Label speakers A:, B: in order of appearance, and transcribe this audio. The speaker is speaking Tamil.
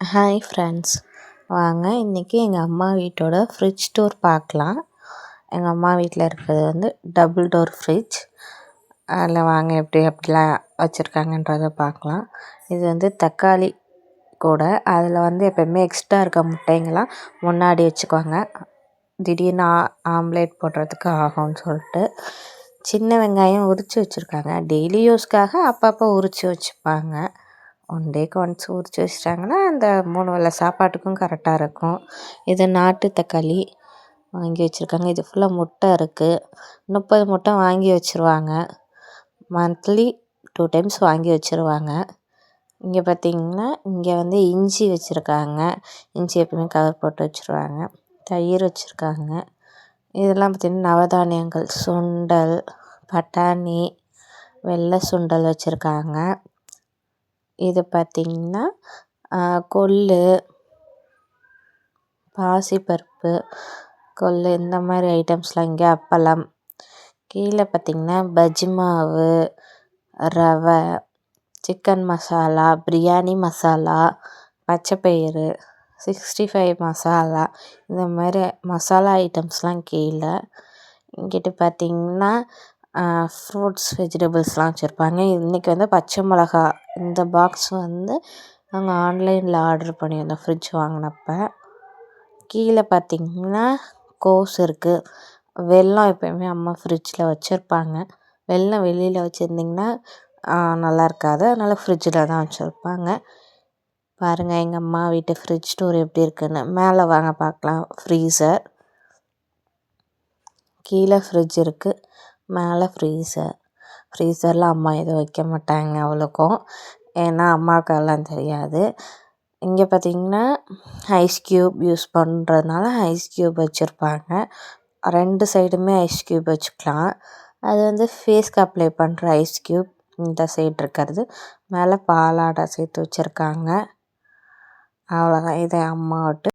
A: ஹாய் ஃப்ரெண்ட்ஸ் வாங்க இன்றைக்கி எங்கள் அம்மா வீட்டோட ஃப்ரிட்ஜ் டோர் பார்க்கலாம். எங்கள் அம்மா வீட்டில் இருக்கிறது வந்து டபுள் டோர் ஃப்ரிட்ஜ் அதில் வாங்க எப்படி அப்படிலாம் வச்சுருக்காங்கன்றத பார்க்கலாம். இது வந்து தக்காளி கூட. அதில் வந்து எப்போயுமே எக்ஸ்ட்ரா இருக்க முட்டைங்கெல்லாம் முன்னாடி வச்சுக்குவாங்க. திடீர்னு ஆ ஆம்லேட் போடுறதுக்கு ஆகும்னு சொல்லிட்டு. சின்ன வெங்காயம் உரித்து வச்சுருக்காங்க. டெய்லி யூஸ்க்காக அப்பப்போ உரித்து வச்சுப்பாங்க. ஒன் டேக்கு ஒன்ஸ் உரித்து வச்சிட்டாங்கன்னா அந்த மூணு வேளை சாப்பாட்டுக்கும் கரெக்டாக இருக்கும். இது நாட்டு தக்காளி வாங்கி வச்சுருக்காங்க. இது ஃபுல்லாக முட்டை இருக்குது முப்பது முட்டை வாங்கி வச்சுருவாங்க. மந்த்லி டூ டைம்ஸ் வாங்கி வச்சுருவாங்க. இங்கே பார்த்திங்கன்னா இங்கே வந்து இஞ்சி வச்சுருக்காங்க. இஞ்சி எப்பவுமே கவர் போட்டு வச்சுருவாங்க. தயிர் வச்சுருக்காங்க. இதெல்லாம் பார்த்திங்கன்னா நவதானியங்கள் சுண்டல் பட்டாணி வெள்ளை சுண்டல் வச்சுருக்காங்க. இது பார்த்திங்கன்னா கொள்ளு பாசிப்பருப்பு கொள்ளு இந்த மாதிரி ஐட்டம்ஸ்லாம் இங்கே அப்பளம். கீழே பார்த்திங்கன்னா பஜ்ஜி மாவு ரவை சிக்கன் மசாலா பிரியாணி மசாலா பச்சைப்பயிறு சிக்ஸ்டி ஃபைவ் மசாலா இந்த மாதிரி மசாலா ஐட்டம்ஸ்லாம் கீழே. இங்கிட்டு பார்த்திங்கன்னா ஃப்ரூட்ஸ் வெஜிடபிள்ஸ்லாம் வச்சுருப்பாங்க. இன்றைக்கி வந்து பச்சை மிளகா இந்த பாக்ஸ் வந்து நாங்கள் ஆன்லைனில் ஆர்டர் பண்ணியிருந்தோம் ஃப்ரிட்ஜ் வாங்கினப்ப. கீழே பார்த்திங்கன்னா கோஸ் இருக்குது வெல்லம் எப்போயுமே அம்மா ஃப்ரிட்ஜில் வச்சுருப்பாங்க. வெல்லம் வெளியில் வச்சுருந்திங்கன்னா நல்லா இருக்காது. அதனால் ஃப்ரிட்ஜில் தான் வச்சுருப்பாங்க. பாருங்கள் எங்கள் அம்மா வீட்டு ஃப்ரிட்ஜ் ஸ்டோர் எப்படி இருக்குன்னு. மேலே வாங்க பார்க்கலாம் ஃப்ரீசர் கீழே ஃப்ரிட்ஜ் இருக்குது மேலே ஃப்ரீசர் ஃப்ரீசரில் அம்மா எதுவும் வைக்க மாட்டாங்க அவ்வளோக்கும். ஏன்னா அம்மாவுக்கு அதெல்லாம் தெரியாது. இங்கே பார்த்திங்கன்னா ஐஸ் க்யூப் யூஸ் பண்ணுறதுனால ஐஸ் க்யூப் வச்சுருப்பாங்க. ரெண்டு சைடுமே ஐஸ் க்யூப் வச்சுக்கலாம். அது வந்து ஃபேஸ்க்கு அப்ளை பண்ணுற ஐஸ் க்யூப் இந்த சைடு இருக்கிறது. மேலே பாலாடை சேர்த்து வச்சுருக்காங்க. அவ்வளோதான். இதை அம்மா